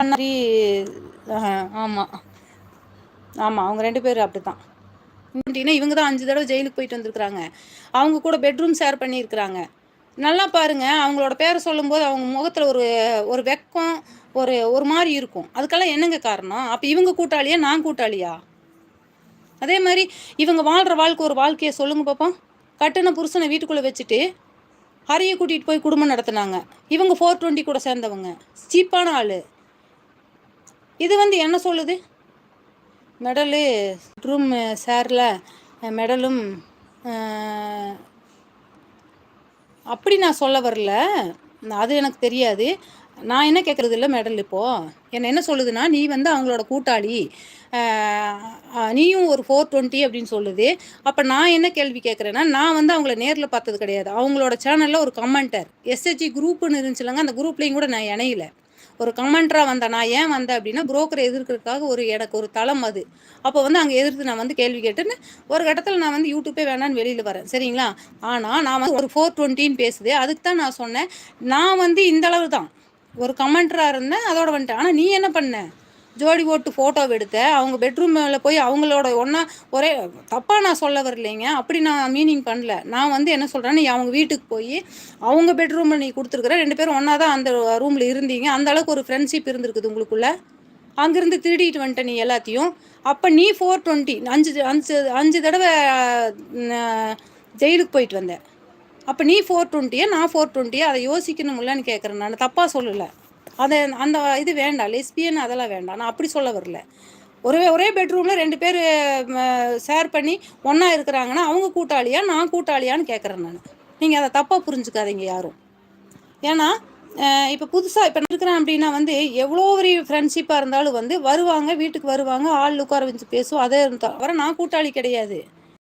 மாதிரி ஆமாம் ஆமாம் அவங்க ரெண்டு பேரும் அப்படி தான் இவங்க தான் அஞ்சு தடவை ஜெயிலுக்கு போயிட்டு வந்திருக்கிறாங்க. அவங்க கூட பெட்ரூம் ஷேர் பண்ணியிருக்கிறாங்க. நல்லா பாருங்க அவங்களோட பேரை சொல்லும்போது அவங்க முகத்தில் ஒரு ஒரு வெக்கம் ஒரு ஒரு மாதிரி இருக்கும். அதுக்கெல்லாம் என்னங்க காரணம்? அப்போ இவங்க கூட்டாளியா நான் கூட்டாளியா? அதே மாதிரி இவங்க வாழ்கிற வாழ்க்கை ஒரு வாழ்க்கையை சொல்லுங்க பார்ப்போம் கட்டின புருஷனை வீட்டுக்குள்ளே வச்சுட்டு ஹரியை கூட்டிகிட்டு போய் குடும்பம் நடத்துனாங்க. இவங்க ஃபோர் டுவெண்ட்டி கூட சேர்ந்தவங்க. சீப்பான ஆள். இது வந்து என்ன சொல்லுது? மெடலு ரூம் சேரில் மெடலும் அப்படி நான் சொல்ல வரல. அது எனக்கு தெரியாது. நான் என்ன கேட்குறது இல்லை மெடல் இப்போது என்ன என்ன சொல்லுதுன்னா நீ வந்து அவங்களோட கூட்டாளி. நீயும் ஒரு ஃபோர் டுவெண்ட்டி அப்படின்னு சொல்லுது. அப்போ நான் என்ன கேள்வி கேட்குறேன்னா நான் வந்து அவங்கள நேரில் பார்த்தது கிடையாது. அவங்களோட சேனலில் ஒரு கமெண்டர் எஸ்ஹெச்ஜி குரூப்புன்னு இருந்துச்சுலங்க அந்த குரூப்லேயும் கூட நான் இணையில. ஒரு கமெண்ட்ராக வந்தேன் நான் ஏன் வந்தேன் அப்படின்னா புரோக்கரை எதிர்க்கிறதுக்காக ஒரு எனக்கு ஒரு தளம் அது. அப்போ வந்து அங்கே எதிர்த்து நான் வந்து கேள்வி கேட்டுன்னு ஒரு கட்டத்தில் நான் வந்து யூடியூப்பே வேணான்னு வெளியில் வரேன். சரிங்களா? ஆனால் நான் வந்து ஒரு ஃபோர் டுவெண்ட்டின்னு பேசுது. அதுக்கு தான் நான் சொன்னேன். நான் வந்து இந்த அளவு தான் ஒரு கமெண்ட்ராக இருந்தேன் அதோட வந்துட்டேன். ஆனால் நீ என்ன பண்ண? ஜோடி போட்டு ஃபோட்டோ எடுத்தேன் அவங்க பெட்ரூமில் போய் அவங்களோட ஒன்றா ஒரே தப்பாக நான் சொல்ல வரலைங்க. அப்படி நான் மீனிங் பண்ணல. நான் வந்து என்ன சொல்கிறேன்னு அவங்க வீட்டுக்கு போய் அவங்க பெட்ரூமில் நீ கொடுத்துருக்குற ரெண்டு பேரும் ஒன்றா தான் அந்த ரூமில் இருந்தீங்க. அந்த அளவுக்கு ஒரு ஃப்ரெண்ட்ஷிப் இருந்திருக்குது உங்களுக்குள்ள. அங்கேருந்து திருடிட்டு வந்துட்ட நீ எல்லாத்தையும். அப்போ நீ ஃபோர் டுவெண்ட்டி அஞ்சு அஞ்சு அஞ்சு தடவை ஜெயிலுக்கு போயிட்டு வந்தேன் அப்போ நீ ஃபோர் டுவெண்ட்டியா நான் ஃபோர் டுவெண்ட்டியா அதை யோசிக்கணும்லன்னு கேட்குறேன் நான் தப்பாக சொல்லலை. அதை அந்த இது வேண்டாம். லெஸ்பியன் அதெல்லாம் வேண்டாம். நான் அப்படி சொல்ல வரல. ஒரே ஒரே பெட்ரூமில் ரெண்டு பேர் ஷேர் பண்ணி ஒன்றா இருக்கிறாங்கன்னா அவங்க கூட்டாளியா நான் கூட்டாளியான்னு கேட்குறேன் நான். நீங்கள் அதை தப்பாக புரிஞ்சுக்காதீங்க யாரும். ஏன்னா இப்போ புதுசாக இப்போ இருக்கிறேன் அப்படின்னா வந்து எவ்வளோ ஒரு ஃப்ரெண்ட்ஷிப்பாக இருந்தாலும் வந்து வருவாங்க வீட்டுக்கு வருவாங்க ஆள் உட்கார வச்சு பேசுவோம். அதே இருந்தால் வர நான் கூட்டாளி கிடையாது.